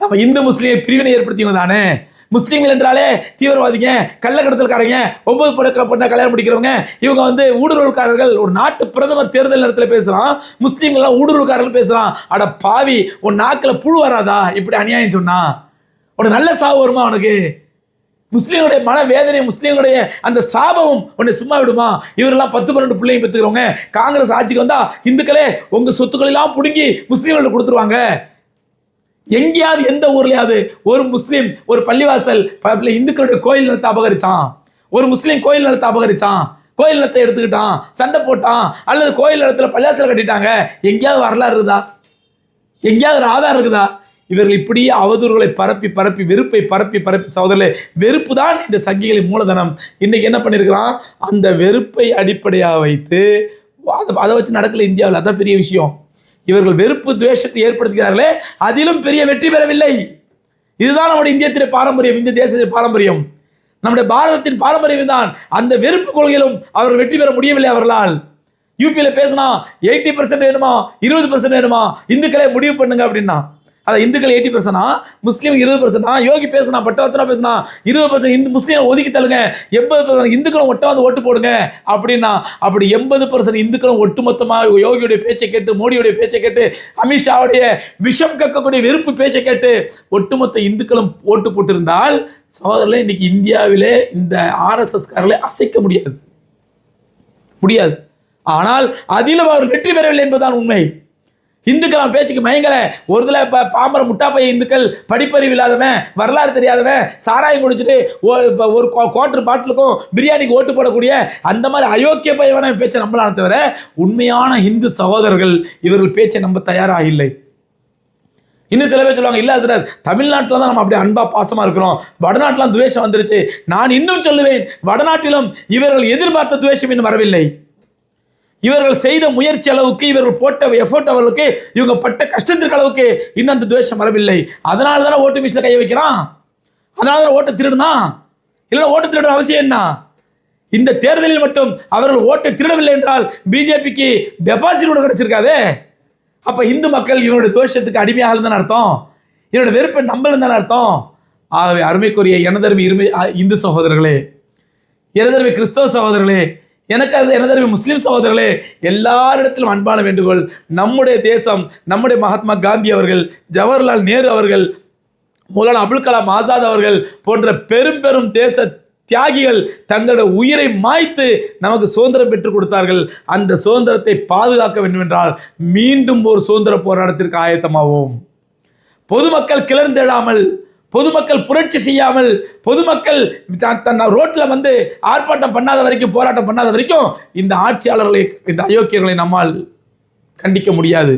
நம்ம இந்து முஸ்லீம் பிரிவினை ஏற்படுத்தியவங்க தானே. முஸ்லீம்கள் என்றாலே தீவிரவாதிங்க கள்ளக்கடத்தல்காரங்க ஒன்பது பொருட்களை பொண்ணை கல்யாணம் முடிக்கிறவங்க. இவங்க வந்து ஊடுருவல்காரர்கள். ஒரு நாட்டு பிரதமர் தேர்தல் நேரத்தில் பேசுகிறான் முஸ்லீம்கள்லாம் ஊடுருவல்காரர்கள் பேசுகிறான் அட பாவி உன் நாக்கில் புழு வராதா? இப்படி அநியாயம் சொன்னா. உனக்கு நல்ல சாவு வருமா உனக்கு? முஸ்லீம்களுடைய மன வேதனை முஸ்லீம்களுடைய அந்த சாபமும் உன்னை சும்மா விடுமா? இவரெல்லாம் பத்து பன்னெண்டு பிள்ளைங்க பெற்றுக்கிறவங்க காங்கிரஸ் ஆட்சிக்கு வந்தால் இந்துக்களே உங்கள் சொத்துக்களெல்லாம் பிடுங்கி முஸ்லீம்களுக்கு கொடுத்துருவாங்க. எங்கேயாவது எந்த ஊர்லயாவது ஒரு முஸ்லீம் ஒரு பள்ளிவாசல் இந்துக்களுடைய கோயில் நிலத்தை அபகரிச்சான். ஒரு முஸ்லீம் கோயில் நிலத்தை அபகரிச்சான். கோயில் நிலத்தை எடுத்துக்கிட்டான் சண்டை போட்டான் அல்லது கோயில் நிலத்தில் பள்ளிவாசல் கட்டிட்டாங்க எங்கேயாவது வரலாறு இருக்குதா? எங்கேயாவது ஒரு ஆதாரம் இருக்குதா? இவர்கள் இப்படியே அவதூறுகளை பரப்பி பரப்பி வெறுப்பை பரப்பி பரப்பி சகோதரர்களே வெறுப்பு தான் இந்த சங்கிகளின் மூலதனம். இன்னைக்கு என்ன பண்ணியிருக்கிறான் அந்த வெறுப்பை அடிப்படையாக வைத்து அதை அதை வச்சு நடக்கல இந்தியாவில். அதான் பெரிய விஷயம். இவர்கள் வெறுப்பு துவேஷத்தை ஏற்படுத்துகிறார்களே அதிலும் பெரிய வெற்றி பெறவில்லை. இதுதான் நம்முடைய இந்தியத்தின் பாரம்பரியம் இந்த தேசத்தின் பாரம்பரியம். நம்முடைய பாரதத்தின் பாரம்பரியம் தான் அந்த வெறுப்பு கொள்கையிலும் அவர்கள் வெற்றி பெற முடியவில்லை அவர்களால். யூபியில் பேசினா எயிட்டி பர்சன்ட் வேணுமா இருபது பர்சன்ட் வேணுமா இந்துக்களே முடிவு பண்ணுங்க அப்படின்னா. அதை இந்துக்கள் எயிட்டி பர்சனா முஸ்லீம் இருபது பர்சனா யோகி பேசுனா பட்டவர்த்தனா பேசுனா இருபது பர்சன்ட் இந்து முஸ்லீம் ஒதுக்கி தள்ளுங்க எண்பது பர்சன்ட் இந்துக்களும் ஒட்ட வந்து ஓட்டு போடுங்க அப்படின்னா அப்படி எண்பது பர்சன்ட் இந்துக்களும் ஒட்டுமொத்தமாக யோகியுடைய பேச்சை கேட்டு மோடியுடைய பேச்சை கேட்டு அமித்ஷாவுடைய விஷம் கக்கக்கூடிய வெறுப்பு பேச்சை கேட்டு ஒட்டுமொத்த இந்துக்களும் ஓட்டு போட்டிருந்தால் சகோதரர்களே இன்னைக்கு இந்தியாவிலே இந்த ஆர்எஸ்எஸ்காரர்களை அசைக்க முடியாது. முடியாது. ஆனால் அதிலும் அவர் வெற்றி பெறவில்லை என்பதுதான் உண்மை. இந்துக்கள் அவன் பேச்சுக்கு மயங்கல. ஒரு இதில் இப்போ பாம்பர முட்டாப்பைய இந்துக்கள் படிப்பறிவு இல்லாதவன் வரலாறு தெரியாதவன் சாராயம் குடிச்சிட்டு ஒரு இப்போ ஒரு குவார்டர் பாட்டிலுக்கும் பிரியாணிக்கு ஓட்டு போடக்கூடிய அந்த மாதிரி அயோக்கிய பையவன பேச்சை நம்பலாம் தவிர உண்மையான இந்து சகோதரர்கள் இவர்கள் பேச்சை நம்ப தயாராக இல்லை இன்னும் சில பேர் சொல்லுவாங்க இல்லை சார் தமிழ்நாட்டில் தான் நம்ம அப்படியே அன்பா பாசமாக இருக்கிறோம். வடநாட்டிலாம் துவேஷம் வந்துருச்சு. நான் இன்னும் சொல்லுவேன் வடநாட்டிலும் இவர்கள் எதிர்பார்த்த துவேஷம் இன்னும் வரவில்லை. இவர்கள் செய்த முயற்சி அளவுக்கு இவர்கள் போட்ட எஃபோர்ட் அவர்களுக்கு இவங்க பட்ட கஷ்டத்திற்கு அளவுக்கு இன்னும் அந்த துவேஷம் வரவில்லை. அதனால தானே ஓட்டு மிஷினில் கை வைக்கிறான்? அதனால தானே ஓட்டை திருடுனா? இல்லை ஓட்டு திருடுற அவசியம் என்ன? இந்த தேர்தலில் மட்டும் அவர்கள் ஓட்டை திருடவில்லை என்றால் பிஜேபிக்கு டெபாசிட் கூட கிடைச்சிருக்காதே. அப்போ இந்து மக்கள் இவனுடைய துவேஷத்துக்கு அடிமையாக இருந்தான அர்த்தம்? என்னோட வெறுப்பை நம்பல் தானே அர்த்தம்? ஆகவே அருமைக்குரிய எனதருமை இருமை இந்து சகோதரர்களே எனதருமை கிறிஸ்தவ சகோதரர்களே எனக்கு அது எனதருமை முஸ்லீம் சகோதரர்களே எல்லாரிடத்திலும் அன்பான வேண்டுகோள். நம்முடைய தேசம் நம்முடைய மகாத்மா காந்தி அவர்கள் ஜவஹர்லால் நேரு அவர்கள் மௌலானா அபுல் கலாம் ஆசாத் அவர்கள் போன்ற பெரும் பெரும் தேச தியாகிகள் தங்களுடைய உயிரை மாய்த்து நமக்கு சுதந்திரம் பெற்றுக் கொடுத்தார்கள். அந்த சுதந்திரத்தை பாதுகாக்க வேண்டும் என்றால் மீண்டும் ஒரு சுதந்திர போராட்டத்திற்கு ஆயத்தமாவோம். பொதுமக்கள் கிளர்ந்தெழாமல் பொதுமக்கள் புரட்சி செய்யாமல் பொதுமக்கள் த- தன் ரோட்டில் வந்து ஆர்ப்பாட்டம் பண்ணாத வரைக்கும் போராட்டம் பண்ணாத வரைக்கும் இந்த ஆட்சியாளர்களை இந்த அயோக்கியர்களை நம்மால் கண்டிக்க முடியாது.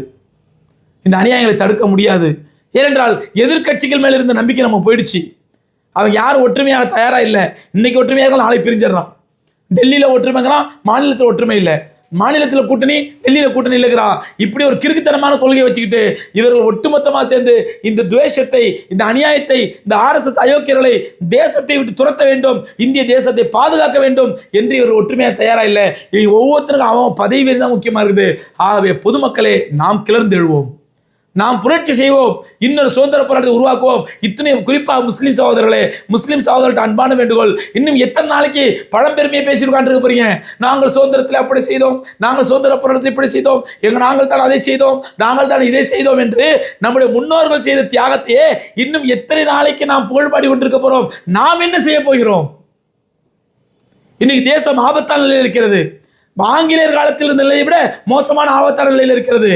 இந்த அநியாயங்களை தடுக்க முடியாது. ஏனென்றால் எதிர்க்கட்சிகள் மேலே இருந்த நம்பிக்கை நம்ம போயிடுச்சு. அவங்க யாரும் ஒற்றுமையாக தயாராக இல்லை. இன்னைக்கு ஒற்றுமையாக நாளை நாளைக்கு பிரிஞ்சிடறான் டெல்லியில் ஒற்றுமைங்கிறான் மாநிலத்தில் ஒற்றுமை இல்லை. மாநிலத்தில் கூட்டணி டெல்லியில் கூட்டணி இல்லைங்கிறான் இப்படி ஒரு கிறுக்குத்தனமான கொள்கையை வச்சுக்கிட்டு இவர்கள் ஒட்டுமொத்தமாக சேர்ந்து இந்த துவேஷத்தை இந்த அநியாயத்தை இந்த ஆர்எஸ்எஸ் அயோக்கியர்களை தேசத்தை விட்டு துரத்த வேண்டும் இந்திய தேசத்தை பாதுகாக்க வேண்டும் என்று இவர் ஒற்றுமையாக தயாராக இல்லை. ஒவ்வொருத்தருக்கும் அவன் பதவி தான் முக்கியமாக இருக்குது. ஆகவே பொதுமக்களே நாம் கிளர்ந்து எழுவோம் நாம் புரட்சி செய்வோம். இன்னொரு சுதந்திர போராட்டத்தை உருவாக்குவோம். இத்தனை குறிப்பாக முஸ்லீம் சகோதரர்களே முஸ்லீம் சகோதரர்கள்ட்ட அன்பான வேண்டுகோள். இன்னும் எத்தனை நாளைக்கு பழம்பெருமையை பேசி உட்காந்துருக்க போறீங்க? நாங்கள் சுதந்திரத்தில் அப்படி செய்தோம். நாங்கள் சுதந்திர போராட்டத்தை இப்படி செய்தோம். எங்கள் நாங்கள் தான் அதை செய்தோம். நாங்கள் தான் இதை செய்தோம் என்று நம்முடைய முன்னோர்கள் செய்த தியாகத்தையே இன்னும் எத்தனை நாளைக்கு நாம் புகழ்பாடி கொண்டிருக்க போகிறோம் நாம் என்ன செய்ய போகிறோம்? இன்னைக்கு தேசம் ஆபத்தான நிலையில் இருக்கிறது. ஆங்கிலேயர் காலத்தில் இருந்த நிலையை விட மோசமான ஆபத்தான நிலையில் இருக்கிறது.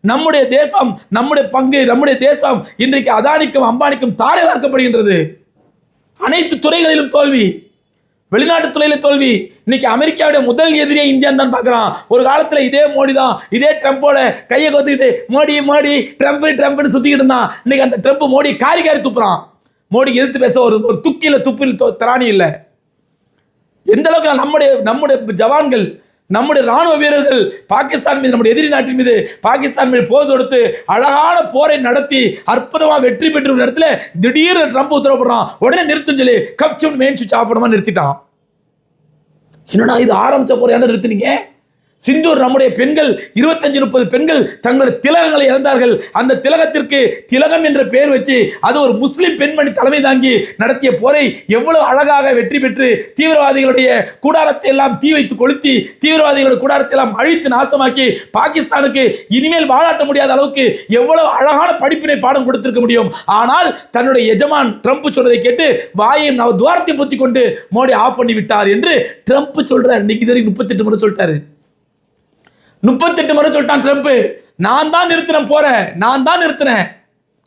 நம்முடைய தேசம் நம்முடைய பங்கு நம்முடைய தேசம் இன்றைக்கு அதானிக்கும் அம்பானிக்கும் தாரை வார்க்கப்படுகின்றது அனைத்து துறைகளிலும் தோல்வி. வெளிநாட்டு துறையில தோல்வி. இன்னைக்கு அமெரிக்காவுடைய முதல் எதிரியை இந்தியான்னு தான் பார்க்குறான். ஒரு காலத்தில் இதே மோடி தான் இதே ட்ரம்ப்போட கையை கொத்திக்கிட்டு மோடி மோடி ட்ரம்ப் ட்ரம்ப்னு சுற்றிக்கிட்டு இருந்தான். இன்னைக்கு அந்த ட்ரம்ப் மோடி காரி காரி துப்புறான். மோடிக்கு எதிர்த்து பேச ஒரு ஒரு துக்கில துப்பில் தராணி இல்லை. எந்த அளவுக்கு நம்முடைய நம்முடைய ஜவான்கள் நம்முடைய ராணுவ வீரர்கள் பாகிஸ்தான் மீது நம்முடைய எதிரி நாட்டின் மீது பாகிஸ்தான் மீது போர் தொடுத்து அழகான போரை நடத்தி அற்புதமாக வெற்றி பெற்ற நேரத்தில் இடத்துல திடீர்னு ட்ரம்ப் உத்தரவுறான் உடனே நிறுத்துன்னு சொல்லி கப்சம் மெயின் சுவிட்ச் ஆஃப் பண்ணாமல் நிறுத்திட்டான். என்னடா இது ஆரம்பிச்ச போறையான நிறுத்தினீங்க? சிந்தூர் நம்முடைய பெண்கள் இருபத்தஞ்சு முப்பது பெண்கள் தங்களுடைய திலகங்களை இழந்தார்கள். அந்த திலகத்திற்கு திலகம் என்ற பெயர் வச்சு அது ஒரு முஸ்லிம் பெண்மணி தலைமை தாங்கி நடத்திய போரை எவ்வளவு அழகாக வெற்றி பெற்று தீவிரவாதிகளுடைய கூடாரத்தை எல்லாம் தீ வைத்து கொளுத்தி தீவிரவாதிகளுடைய கூடாரத்தை எல்லாம் அழித்து நாசமாக்கி பாகிஸ்தானுக்கு இனிமேல் வாழாட்ட முடியாத அளவுக்கு எவ்வளவு அழகான படிப்பினை பாடம் கொடுத்திருக்க முடியும். ஆனால் தன்னுடைய எஜமான் ட்ரம்ப் சொல்றதை கேட்டு வாயை நான் துவாரத்தை பொத்தி கொண்டு மோடி ஆஃப் பண்ணி விட்டார் என்று ட்ரம்ப் சொல்றார். இன்னைக்கு இது வரைக்கும் முப்பத்தெட்டு முறை சொல்லிட்டாரு. முப்பத்தெட்டு முறை சொல்லிட்டான் ட்ரம்ப் நான் தான் நிறுத்தினேன் போற. நான் தான் நிறுத்தினேன்.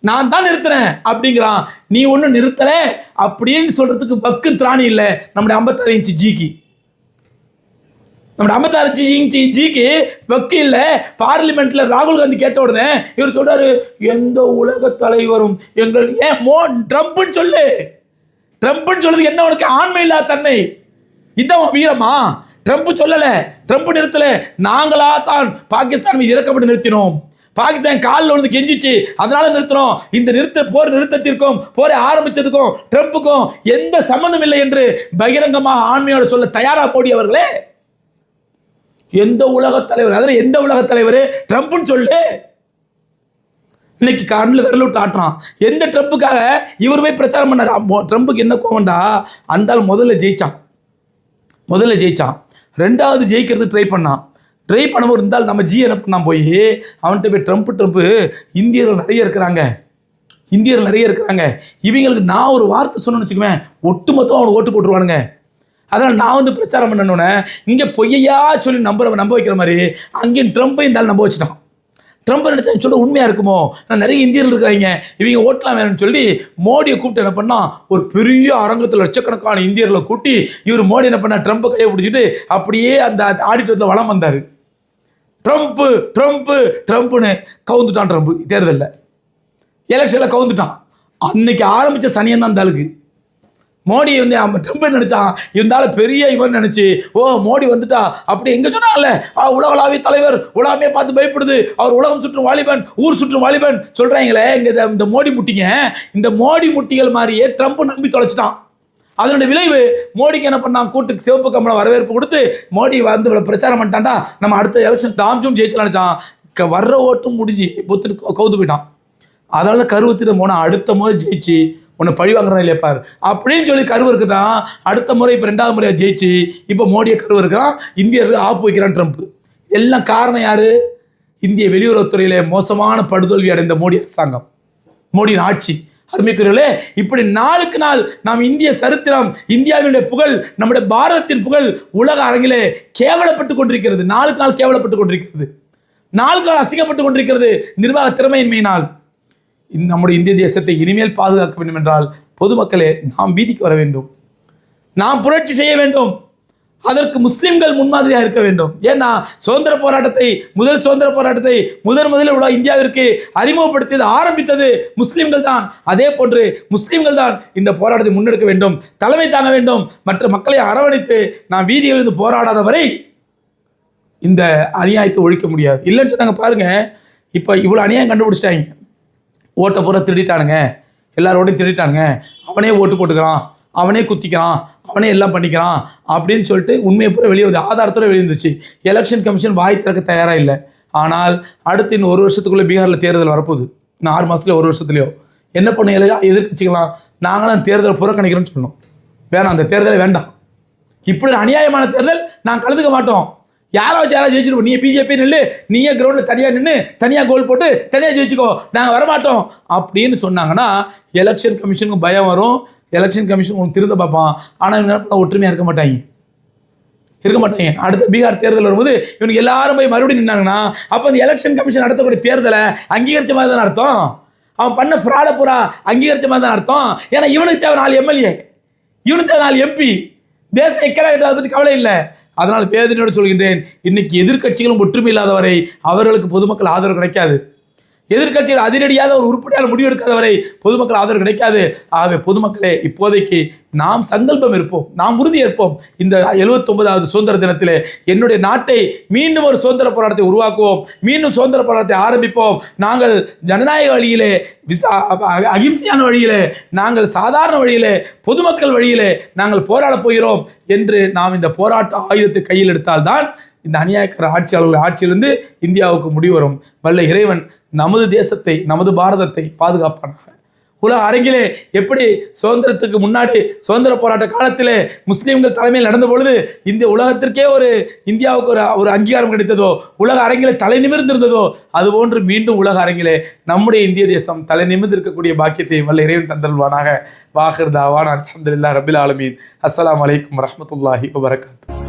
நான் தான் நிறுத்தினேன் அப்படிங்கிறான். நீ ஒன்றும் நிறுத்தலை அப்படின்னு சொல்கிறதுக்கு பக்கு திராணி இல்லை. நம்முடைய ஐம்பத்தாறு இன்ச்சு ஜிக்கு நம்முடைய ஐம்பத்தாறு இன்ச்சு ஜிக்கு பக்கு இல்லை. பார்லிமெண்ட்டில் ராகுல் காந்தி கேட்ட உடனே இவர் சொல்கிறாரு எந்த உலக தலைவரும் எங்கள் ஏன் மோ ட்ரம்ப்னு சொல்லு. ட்ரம்ப்னு சொல்றது என்ன உனக்கு ஆண்மை இல்லாத தன்மை? இதான் உன் வீரமா? ட்ரம்ப் சொல்லல. ட்ரம்ப் நிறுத்தல. நாங்களா தான் பாகிஸ்தான் மீது இறக்கப்பட்டு நிறுத்தினோம். பாகிஸ்தான் காலில் வந்து கெஞ்சிச்சு. அதனால நிறுத்தணும் இந்த நிறுத்த போர் நிறுத்தத்திற்கும் போரை ஆரம்பிச்சதுக்கும் ட்ரம்ப்புக்கும் எந்த சம்மந்தம் இல்லை என்று பகிரங்கமாக ஆண்மையோட சொல்ல தயாரா மோடி அவர்களே. எந்த உலக தலைவர் அதில் எந்த உலக தலைவர் ட்ரம்ப்னு சொல்லு. இன்னைக்கு கண்ணில் விரல் விட்டு ஆட்டுறான். எந்த ட்ரம்ப்புக்காக இவர் போய் பிரச்சாரம் பண்ணார்? அம்மோ- ட்ரம்ப்புக்கு என்ன கோவண்டா அந்த முதல்ல ஜெயிச்சான். முதல்ல ஜெயிச்சான். ரெண்டாவது ஜெயிக்கிறது ட்ரை பண்ணான். ட்ரை பண்ணவும் இருந்தால் நம்ம ஜி என்ன பண்ணான் போய்? அவன்கிட்ட போய் ட்ரம்ப் ட்ரம்ப்பு இந்தியர்கள் நிறைய இருக்கிறாங்க. இந்தியர்கள் நிறைய இருக்கிறாங்க. இவங்களுக்கு நான் ஒரு வார்த்தை சொன்னேன்னு வச்சுக்குவேன் ஒட்டுமொத்தமாக அவனை ஓட்டு போட்டுருவானுங்க. அதனால் நான் வந்து பிரச்சாரம் பண்ணணுன்னே இங்கே பொய்யா சொல்லி நம்புற நம்ப வைக்கிற மாதிரி அங்கேயும் ட்ரம்ப்பை இருந்தாலும் நம்ப வச்சுட்டான். ட்ரம்ப் நினச்சா சொல்ல உண்மையாக இருக்குமோ? நான் நிறைய இந்தியர்கள் இருக்கிறாங்க இவங்க ஓட்டலாம் வேணும்னு சொல்லி மோடியை கூப்பிட்டு என்ன பண்ணால் ஒரு பெரிய அரங்கத்தில் லட்சக்கணக்கான இந்தியர்களை கூட்டி இவர் மோடி என்ன பண்ணா ட்ரம்ப்பை கையை பிடிச்சிட்டு அப்படியே அந்த ஆடிட்டத்தில் வளம் வந்தார். ட்ரம்ப்பு ட்ரம்ப்பு ட்ரம்ப்புன்னு கவுந்துட்டான் ட்ரம்ப். தேர்தலில். எலெக்ஷனில் கவுந்துட்டான். அன்னைக்கு ஆரம்பித்த சனியன் தான் அந்த ஆளுக்கு. மோடி வந்து அவன் ட்ரம்ப் நினைச்சான். இருந்தாலும் பெரிய இவன் நினைச்சு ஓ மோடி வந்துட்டா? அப்படி எங்க சொன்னால உலகளாவிய தலைவர் உலகமே பார்த்து பயப்படுது. அவர் உலகம் சுற்றும் வாலிபன் ஊர் சுற்றும் வாலிபன் சொல்றாங்களே இங்க இந்த- மோடி முட்டிங்க. இந்த மோடி முட்டிகள் மாதிரியே ட்ரம்ப் நம்பி தொலைச்சிட்டான். அதனுடைய விளைவு மோடிக்கு என்ன பண்ணான்? கூட்டுக்கு சிவப்பு கம்பளம் வரவேற்பு கொடுத்து மோடி வந்து பிரச்சாரம் பண்ணிட்டான்டா. நம்ம அடுத்த எலெக்ஷன் தாம்ஜும் ஜெயிச்சலாம் நினைச்சான். வர்ற ஓட்டும் முடிஞ்சு புத்து கவுத்து போயிட்டான். அதனால தான் கருவத்திட்டு போனால் அடுத்த முறை ஜெயிச்சு உன்னை பழி வாங்குறான் இல்லையா பாரு. அப்படின்னு சொல்லி கருவு தான் அடுத்த முறை இப்போ ரெண்டாவது முறையாக ஜெயிச்சு இப்போ மோடியை கருவு இருக்கிறான் இந்தியருக்கு ஆப்பு வைக்கிறான் ட்ரம்ப். எல்லாம் காரணம் யார்? இந்திய வெளியுறவுத்துறையிலே மோசமான படுதோல்வி அடைந்த மோடி அரசாங்கம். மோடியின் ஆட்சி. அருமைக்குரியவர்களே இப்படி நாளுக்கு நாள் நாம் இந்திய சரித்திரம் இந்தியாவினுடைய புகழ் நம்முடைய பாரதத்தின் புகழ் உலக அரங்கிலே கேவலப்பட்டு கொண்டிருக்கிறது. நாளுக்கு நாள் கேவலப்பட்டு கொண்டிருக்கிறது. நாளுக்கு நாள் அசிங்கப்பட்டு கொண்டிருக்கிறது. நிர்வாக திறமையின்மையினால். நம்முடைய இந்திய தேசத்தை இனிமேல் பாதுகாக்க வேண்டும் என்றால் பொதுமக்களே நாம் வீதிக்கு வர வேண்டும். நாம் புரட்சி செய்ய வேண்டும். அதற்கு முஸ்லிம்கள் முன்மாதிரியாக இருக்க வேண்டும். ஏன்னா சுதந்திர போராட்டத்தை முதல் சுதந்திர போராட்டத்தை முதன் முதலில் உள்ள இந்தியாவிற்கு அறிமுகப்படுத்தியது ஆரம்பித்தது முஸ்லிம்கள் தான். அதே போன்று முஸ்லிம்கள் தான் இந்த போராட்டத்தை முன்னெடுக்க வேண்டும் தலைமை தாங்க வேண்டும். மற்ற மக்களை அரவணைத்து நாம் வீதியில் இருந்து போராடாத வரை இந்த அநியாயத்தை ஒழிக்க முடியாது. இல்லைன்னு சொன்னாங்க பாருங்க இப்போ இவ்வளோ அநியாயம் கண்டுபிடிச்சிட்டாங்க. ஓட்டை பூரா திருடிட்டானுங்க. எல்லாரோடையும் திருடிட்டானுங்க. அவனே ஓட்டு போட்டுக்கிறான். அவனே குத்திக்கிறான். அவனே எல்லாம் பண்ணிக்கிறான் அப்படின்னு சொல்லிட்டு உண்மையை பூரா வெளியே வந்து ஆதாரத்தோடு வெளியிருந்துச்சு எலெக்ஷன் கமிஷன் வாய் திறக்க தயாராக இல்லை. ஆனால் அடுத்து இன்னும் ஒரு வருஷத்துக்குள்ளே பீகாரில் தேர்தல் வரப்போகுது. இன்னும் ஆறு மாதத்துலையோ ஒரு வருஷத்துலையோ. என்ன பண்ண எதிர்கட்சிக்கலாம் நாங்களாம் தேர்தலை புறக்கணிக்கிறோம்னு சொன்னோம். வேணாம் அந்த தேர்தலை வேண்டாம். இப்படி அநியாயமான தேர்தல் நான் கலந்துக்க மாட்டோம். யாராச்சும் யாராவது ஜெயிச்சிருப்போம். நீ பிஜேபி நில்லு நீயே கிரவுண்டில் தனியாக நின்று தனியாக கோல் போட்டு தனியாக ஜெயிச்சுக்கோ. நாங்கள் வரமாட்டோம். அப்படின்னு சொன்னாங்கன்னா எலெக்ஷன் கமிஷனுக்கு பயம் வரும். எலெக்ஷன் கமிஷன் உங்களுக்கு திருந்த பார்ப்பான். ஆனால் இவங்க என்ன ஒற்றுமையாக இருக்க மாட்டாங்க. இருக்க மாட்டாங்க. அடுத்த பீகார் தேர்தல் வரும்போது இவனுக்கு எல்லாரும் போய் மறுபடியும் நின்னாங்கன்னா அப்போ இந்த எலெக்ஷன் கமிஷன் நடத்தக்கூடிய தேர்தலை அங்கீகரிச்ச மாதிரி தானே அர்த்தம்? அவன் பண்ண ஃப்ராடை பூரா அங்கீகரிச்ச மாதிரி தான் அர்த்தம்? ஏன்னா இவனுக்கு தேவை நாலு எம்எல்ஏ இவனுக்கு தேவை நாலு எம்பி தேசம் எக்கடா அதை பற்றி கவலை இல்லை. அதனால் வேதனையோடு சொல்கின்றேன் இன்னைக்கு எதிர்கட்சிகளும் ஒற்றுமை இல்லாதவரை அவர்களுக்கு பொதுமக்கள் ஆதரவு கிடைக்காது. எதிர்க்கட்சிகள் அதிரடியாக ஒரு உருப்படியான முடிவெடுக்காதவரை வரை பொதுமக்கள் ஆதரவு கிடைக்காது. ஆகவே பொதுமக்களே இப்போதைக்கு நாம் சங்கல்பம் இருப்போம் நாம் உறுதி ஏற்போம். இந்த 79வது சுதந்திர தினத்திலே என்னுடைய நாட்டை மீண்டும் ஒரு சுதந்திர போராட்டத்தை உருவாக்குவோம் மீண்டும் சுதந்திர போராட்டத்தை ஆரம்பிப்போம். நாங்கள் ஜனநாயக வழியிலே விசா அகிம்சையான வழியிலே நாங்கள் சாதாரண வழியிலே பொதுமக்கள் வழியிலே நாங்கள் போராடப் போகிறோம் என்று நாம் இந்த போராட்ட ஆயுதத்தை கையில் எடுத்தால்தான் இந்த அநியாயக்கார ஆட்சியாளர்கள் ஆட்சியிலிருந்து இந்தியாவுக்கு முடிவு வரும். வல்ல இறைவன் நமது தேசத்தை நமது பாரதத்தை பாதுகாப்பானாக. உலக அரங்கிலே எப்படி சுதந்திரத்துக்கு முன்னாடி சுதந்திர போராட்ட காலத்திலே முஸ்லீம்கள் தலைமையில் நடந்த பொழுது இந்த உலகத்திற்கே ஒரு இந்தியாவுக்கு ஒரு ஒரு அங்கீகாரம் கிடைத்ததோ உலக அரங்கிலே தலை நிமிர்ந்திருந்ததோ அதுபோன்று மீண்டும் உலக அரங்கிலே நம்முடைய இந்திய தேசம் தலை நிமிர்ந்து இருக்கக்கூடிய பாக்கியத்தை வல்ல இறைவன் தந்தல்வானாக வாஹிர் தாவான் அலமதுல்லா ரபில் ஆலமீன். அஸ்லாம் வலைக்கம் வரஹ்மத்துல்லாஹி வபரகாத்து.